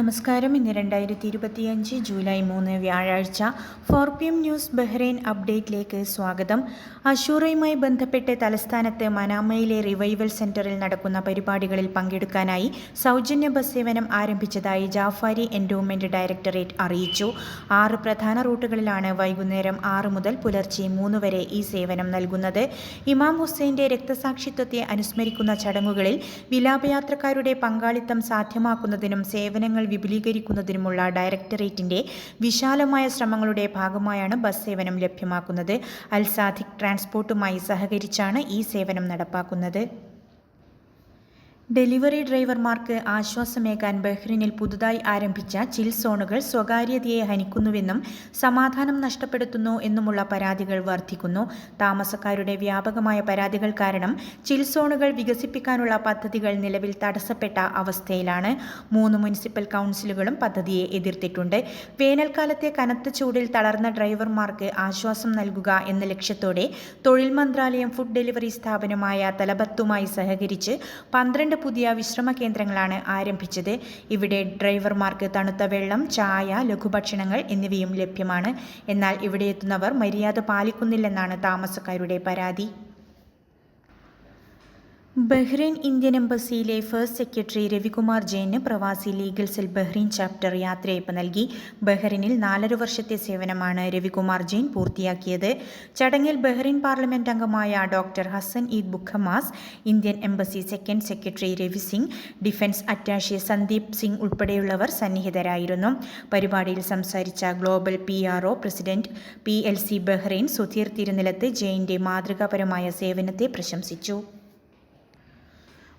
നമസ്കാരം. ഇന്ന് രണ്ടായിരത്തി ഇരുപത്തിയഞ്ച് ജൂലൈ മൂന്ന് വ്യാഴാഴ്ച four P M news Bahrain അപ്ഡേറ്റിലേക്ക് സ്വാഗതം. അഷൂറയുമായി ബന്ധപ്പെട്ട് തലസ്ഥാനത്ത് മനാമയിലെ റിവൈവൽ സെന്ററിൽ നടക്കുന്ന പരിപാടികളിൽ പങ്കെടുക്കാനായി സൗജന്യ ബസ് സേവനം ആരംഭിച്ചതായി ജാഫാരി എൻഡോമെന്റ് ഡയറക്ടറേറ്റ് അറിയിച്ചു. ആറ് പ്രധാന റൂട്ടുകളിലാണ് വൈകുന്നേരം ആറ് മുതൽ പുലർച്ചെ മൂന്ന് വരെ ഈ സേവനം നൽകുന്നത്. ഇമാം ഹുസൈന്റെ രക്തസാക്ഷിത്വത്തെ അനുസ്മരിക്കുന്ന ചടങ്ങുകളിൽ വിലാപയാത്രക്കാരുടെ പങ്കാളിത്തം സാധ്യമാക്കുന്നതിനും സേവനങ്ങൾ വിപുലീകരിക്കുന്നതിനുമുള്ള ഡയറക്ടറേറ്റിന്റെ വിശാലമായ ശ്രമങ്ങളുടെ ഭാഗമായാണ് ബസ് സേവനം ലഭ്യമാക്കുന്നത്. അൽസാധിക് ട്രാൻസ്പോർട്ടുമായി സഹകരിച്ചാണ് ഈ സേവനം നടപ്പാക്കുന്നത്. ഡെലിവറി ഡ്രൈവർമാർക്ക് ആശ്വാസമേകാൻ ബഹ്റിനിൽ പുതുതായി ആരംഭിച്ച ചിൽ സോണുകൾ സ്വകാര്യതയെ ഹനിക്കുന്നുവെന്നും സമാധാനം നഷ്ടപ്പെടുത്തുന്നു എന്നുമുള്ള പരാതികൾ വർദ്ധിക്കുന്നു. താമസക്കാരുടെ വ്യാപകമായ പരാതികൾ കാരണം ചിൽ സോണുകൾ വികസിപ്പിക്കാനുള്ള പദ്ധതികൾ നിലവിൽ തടസ്സപ്പെട്ട അവസ്ഥയിലാണ്. മൂന്ന് മുനിസിപ്പൽ കൗൺസിലുകളും പദ്ധതിയെ എതിർത്തിട്ടുണ്ട്. വേനൽക്കാലത്തെ കനത്ത ചൂടിൽ തളർന്ന ഡ്രൈവർമാർക്ക് ആശ്വാസം നൽകുക എന്ന ലക്ഷ്യത്തോടെ തൊഴിൽ മന്ത്രാലയം ഫുഡ് ഡെലിവറി സ്ഥാപനമായ തലബത്തുമായി സഹകരിച്ച് പന്ത്രണ്ട് പുതിയ വിശ്രമ കേന്ദ്രങ്ങളാണ് ആരംഭിച്ചത്. ഇവിടെ ഡ്രൈവർമാർക്ക് തണുത്ത വെള്ളം ചായ ലഘുഭക്ഷണങ്ങൾ എന്നിവയും ലഭ്യമാണ്. എന്നാൽ ഇവിടെ എത്തുന്നവർ മര്യാദ പാലിക്കുന്നില്ലെന്നാണ് താമസക്കാരുടെ പരാതി. ബഹ്റൈൻ ഇന്ത്യൻ എംബസിയിലെ ഫസ്റ്റ് സെക്രട്ടറി രവികുമാർ ജെയിന് പ്രവാസി ലീഗൽ സെൽ ബഹ്റൈൻ ചാപ്റ്റർ യാത്രയയപ്പ് നൽകി. ബഹ്റൈനിൽ നാലര വർഷത്തെ സേവനമാണ് രവികുമാർ ജെയിൻ പൂർത്തിയാക്കിയത്. ചടങ്ങിൽ ബഹ്റൈൻ പാർലമെന്റ് അംഗമായ doctor Hasan Eid Bukhammas Indian embassy second secretary Ravi Singh defence attache Sandeep Singh ഉൾപ്പെടെയുള്ളവർ സന്നിഹിതരായിരുന്നു. പരിപാടിയിൽ സംസാരിച്ച global P R O president P L C Bahrain Sudheer Thirunilath ജെയിന്റെ മാതൃകാപരമായ സേവനത്തെ പ്രശംസിച്ചു.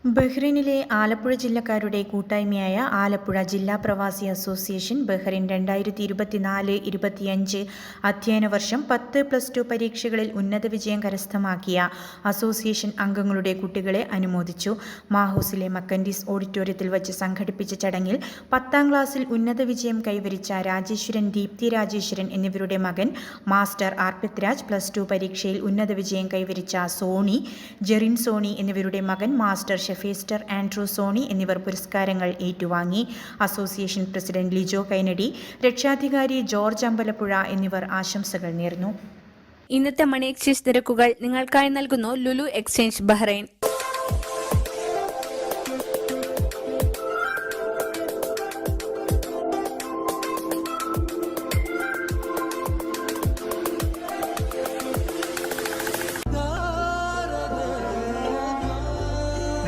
ബഹ്റിനിലെ ആലപ്പുഴ ജില്ലക്കാരുടെ കൂട്ടായ്മയായ ആലപ്പുഴ ജില്ലാ പ്രവാസി അസോസിയേഷൻ ബഹ്റിൻ രണ്ടായിരത്തി ഇരുപത്തിനാല് ഇരുപത്തിയഞ്ച് അധ്യയന വർഷം പത്ത് പ്ലസ് ടു പരീക്ഷകളിൽ ഉന്നത വിജയം കരസ്ഥമാക്കിയ അസോസിയേഷൻ അംഗങ്ങളുടെ കുട്ടികളെ അനുമോദിച്ചു. മാഹൂസിലെ മക്കൻഡീസ് ഓഡിറ്റോറിയത്തിൽ വച്ച് സംഘടിപ്പിച്ച ചടങ്ങിൽ പത്താം ക്ലാസ്സിൽ ഉന്നത വിജയം കൈവരിച്ച രാജേശ്വരൻ ദീപ്തി രാജേശ്വരൻ എന്നിവരുടെ മകൻ മാസ്റ്റർ ആർ പ്ലസ് ടു പരീക്ഷയിൽ ഉന്നത വിജയം കൈവരിച്ച സോണി ജെറിൻ സോണി എന്നിവരുടെ മകൻ മാസ്റ്റർ ഷെഫേസ്റ്റർ ആൻഡ്രൂ സോണി എന്നിവർ പുരസ്കാരങ്ങൾ ഏറ്റുവാങ്ങി. അസോസിയേഷൻ പ്രസിഡന്റ് ലിജോ കൈനഡി രക്ഷാധികാരി ജോർജ് അമ്പലപ്പുഴ എന്നിവർ ആശംസകൾ നേർന്നു. ഇന്നത്തെ മണി എക്സ്ചേഞ്ച് നിരക്കുകൾ നിങ്ങൾക്കായി നൽകുന്നു ലുലു എക്സ്ചേഞ്ച് ബഹ്റൈൻ.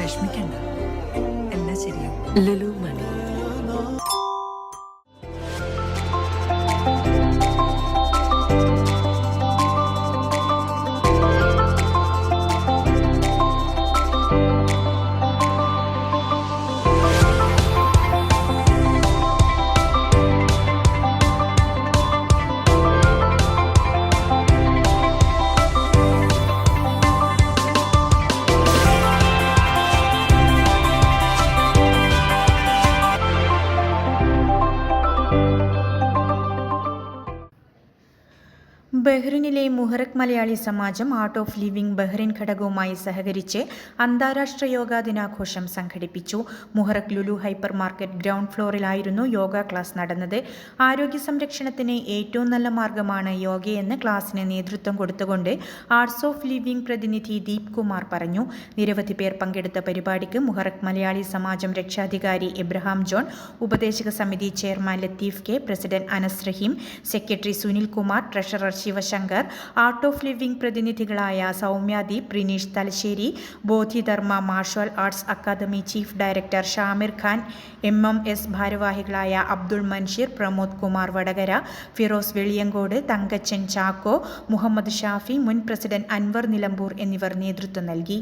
വിഷമിക്കണ്ട. എല്ലാം ശരിയാവും. ലലു മണി. ബഹ്റിനിലെ Muharraq Malayali Samajam art of living Bahrain ഘടകവുമായി സഹകരിച്ച് അന്താരാഷ്ട്ര യോഗാ ദിനാഘോഷം സംഘടിപ്പിച്ചു. Muharraq Lulu hypermarket ground ഫ്ലോറിലായിരുന്നു യോഗ ക്ലാസ് നടന്നത്. ആരോഗ്യ സംരക്ഷണത്തിന് ഏറ്റവും നല്ല മാർഗമാണ് യോഗയെന്ന് ക്ലാസ്സിന് നേതൃത്വം കൊടുത്തുകൊണ്ട് ആർട്സ് ഓഫ് ലിവിംഗ് പ്രതിനിധി ദീപ് കുമാർ പറഞ്ഞു. നിരവധി പേർ പങ്കെടുത്ത പരിപാടിക്ക് മുഹറക് മലയാളി സമാജം രക്ഷാധികാരി എബ്രഹാം ജോൺ ഉപദേശക സമിതി chairman Latheef K president Anas Raheem secretary Sunil Kumar treasurer Sivasankar art of living പ്രതിനിധികളായ Soumyadeep Prineesh Thalassery Bodhidharma martial arts academy chief director Shamir Khan M M S ഭാരവാഹികളായ അബ്ദുൾ മൻഷീർ പ്രമോദ് കുമാർ വടകര ഫിറോസ് വെളിയങ്കോട് തങ്കച്ചൻ ചാക്കോ മുഹമ്മദ് ഷാഫി മുൻ പ്രസിഡന്റ് അൻവർ നിലമ്പൂർ എന്നിവർ നേതൃത്വം നൽകി.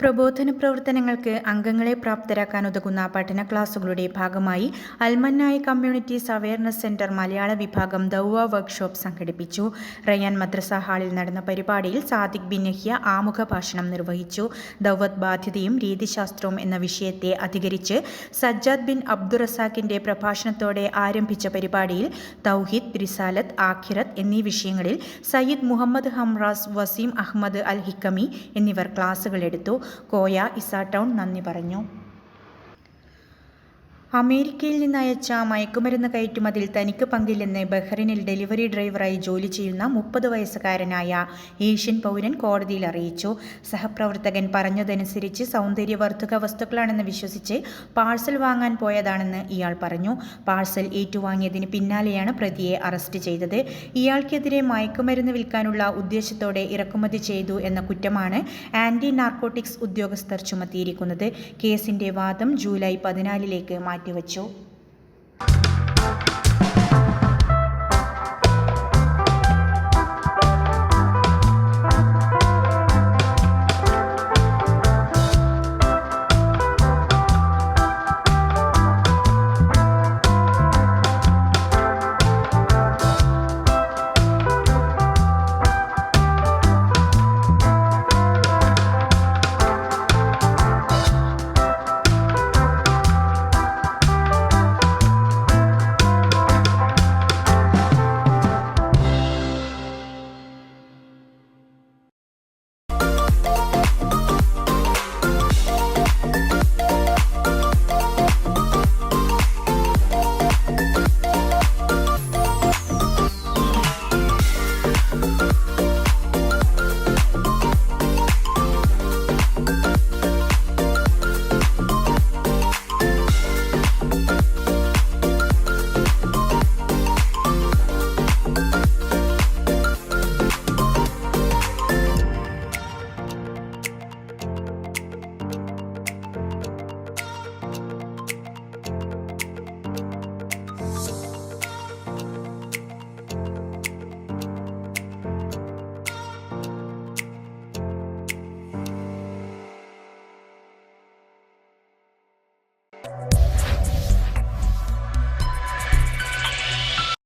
പ്രബോധന പ്രവർത്തനങ്ങൾക്ക് അംഗങ്ങളെ പ്രാപ്തരാക്കാൻ ഉതകുന്ന പഠന ക്ലാസുകളുടെ ഭാഗമായി അൽമന്നായ കമ്മ്യൂണിറ്റീസ് അവയർനെസ് സെന്റർ മലയാള വിഭാഗം ദൗവ വർക്ക്ഷോപ്പ് സംഘടിപ്പിച്ചു. റയാൻ മദ്രസ ഹാളിൽ നടന്ന പരിപാടിയിൽ സാദിഖ് ബിൻ യഹ്യ ആമുഖ ഭാഷണം നിർവഹിച്ചു. ദൌവത് ബാധ്യതയും രീതിശാസ്ത്രവും എന്ന വിഷയത്തെ അധികരിച്ച് സജ്ജാദ് ബിൻ അബ്ദുറസാഖിന്റെ പ്രഭാഷണത്തോടെ ആരംഭിച്ച പരിപാടിയിൽ തൗഹീദ് റിസാലത്ത് ആഖിറത്ത് എന്നീ വിഷയങ്ങളിൽ സയ്യിദ് മുഹമ്മദ് ഹംറാസ് വസീം അഹമ്മദ് അൽ ഹിക്കമി എന്നിവർ ക്ലാസുകൾ എടുത്തു. കോയ ഇസാ ടൗൺ നന്ദി പറഞ്ഞു. അമേരിക്കയിൽ നിന്ന് അയച്ച മയക്കുമരുന്ന് കയറ്റുമതിൽ തനിക്ക് പങ്കില്ലെന്ന് ബഹ്റിനിൽ ഡെലിവറി ഡ്രൈവറായി ജോലി ചെയ്യുന്ന മുപ്പത് വയസ്സുകാരനായ ഏഷ്യൻ പൗരൻ കോടതിയിൽ അറിയിച്ചു. സഹപ്രവർത്തകൻ പറഞ്ഞതനുസരിച്ച് സൗന്ദര്യവർദ്ധക വസ്തുക്കളാണെന്ന് വിശ്വസിച്ച് പാഴ്സൽ വാങ്ങാൻ പോയതാണെന്ന് ഇയാൾ പറഞ്ഞു. പാഴ്സൽ ഏറ്റുവാങ്ങിയതിന് പിന്നാലെയാണ് പ്രതിയെ അറസ്റ്റ് ചെയ്തത്. ഇയാൾക്കെതിരെ മയക്കുമരുന്ന് വിൽക്കാനുള്ള ഉദ്ദേശത്തോടെ ഇറക്കുമതി ചെയ്തു എന്ന കുറ്റമാണ് ആന്റി നാർക്കോട്ടിക്സ് ഉദ്യോഗസ്ഥർ ചുമത്തിയിരിക്കുന്നത്. കേസിന്റെ വാദം ജൂലൈ പതിനാലിലേക്ക് മാറ്റിവച്ചു